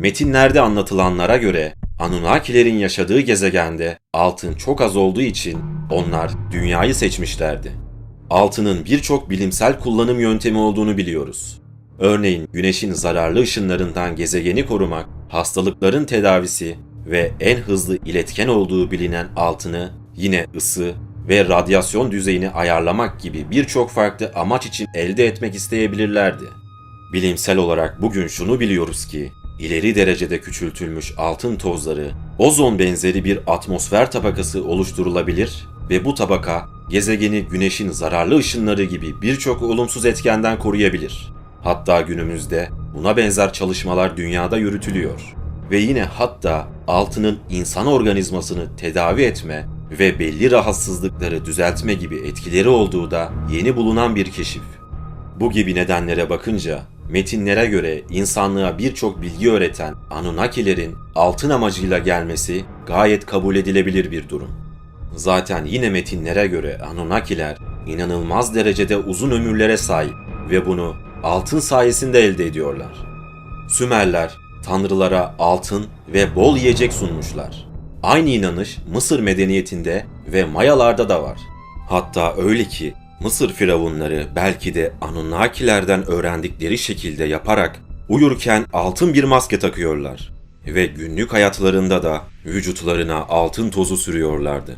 Metinlerde anlatılanlara göre Anunnakilerin yaşadığı gezegende altın çok az olduğu için onlar dünyayı seçmişlerdi. Altının birçok bilimsel kullanım yöntemi olduğunu biliyoruz. Örneğin güneşin zararlı ışınlarından gezegeni korumak, hastalıkların tedavisi ve en hızlı iletken olduğu bilinen altını yine ısı ve radyasyon düzeyini ayarlamak gibi birçok farklı amaç için elde etmek isteyebilirlerdi. Bilimsel olarak bugün şunu biliyoruz ki, ileri derecede küçültülmüş altın tozları, ozon benzeri bir atmosfer tabakası oluşturulabilir ve bu tabaka gezegeni güneşin zararlı ışınları gibi birçok olumsuz etkenden koruyabilir. Hatta günümüzde buna benzer çalışmalar dünyada yürütülüyor. Ve yine hatta altının insan organizmasını tedavi etme ve belli rahatsızlıkları düzeltme gibi etkileri olduğu da yeni bulunan bir keşif. Bu gibi nedenlere bakınca metinlere göre insanlığa birçok bilgi öğreten Anunnakilerin altın amacıyla gelmesi gayet kabul edilebilir bir durum. Zaten yine metinlere göre Anunnakiler inanılmaz derecede uzun ömürlere sahip ve bunu altın sayesinde elde ediyorlar. Sümerler tanrılara altın ve bol yiyecek sunmuşlar. Aynı inanış Mısır medeniyetinde ve Mayalarda da var. Hatta öyle ki Mısır firavunları belki de Anunnakilerden öğrendikleri şekilde yaparak uyurken altın bir maske takıyorlar ve günlük hayatlarında da vücutlarına altın tozu sürüyorlardı.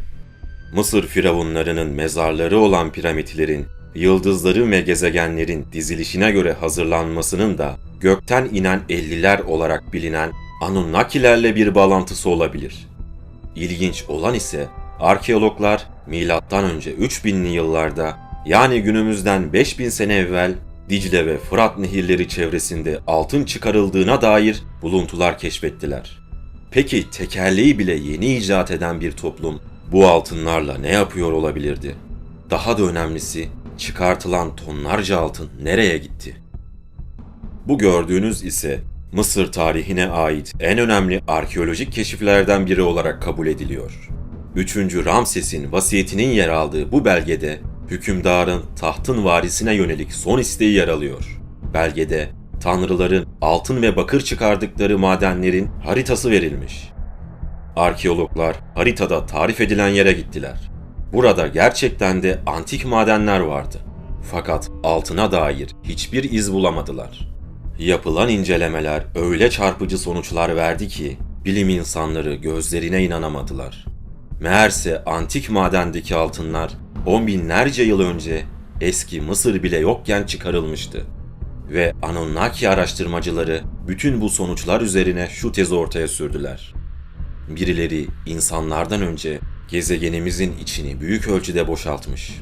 Mısır firavunlarının mezarları olan piramitlerin yıldızları ve gezegenlerin dizilişine göre hazırlanmasının da gökten inen elliler olarak bilinen Anunnakilerle bir bağlantısı olabilir. İlginç olan ise arkeologlar milattan önce 3000'li yıllarda yani günümüzden 5000 sene evvel Dicle ve Fırat nehirleri çevresinde altın çıkarıldığına dair buluntular keşfettiler. Peki tekerleği bile yeni icat eden bir toplum bu altınlarla ne yapıyor olabilirdi? Daha da önemlisi çıkartılan tonlarca altın nereye gitti? Bu gördüğünüz ise Mısır tarihine ait en önemli arkeolojik keşiflerden biri olarak kabul ediliyor. 3. Ramses'in vasiyetinin yer aldığı bu belgede hükümdarın tahtın varisine yönelik son isteği yer alıyor. Belgede tanrıların altın ve bakır çıkardıkları madenlerin haritası verilmiş. Arkeologlar haritada tarif edilen yere gittiler. Burada gerçekten de antik madenler vardı. Fakat altına dair hiçbir iz bulamadılar. Yapılan incelemeler öyle çarpıcı sonuçlar verdi ki bilim insanları gözlerine inanamadılar. Meğerse antik madendeki altınlar on binlerce yıl önce eski Mısır bile yokken çıkarılmıştı. Ve Anunnaki araştırmacıları bütün bu sonuçlar üzerine şu tezi ortaya sürdüler. Birileri insanlardan önce gezegenimizin içini büyük ölçüde boşaltmış.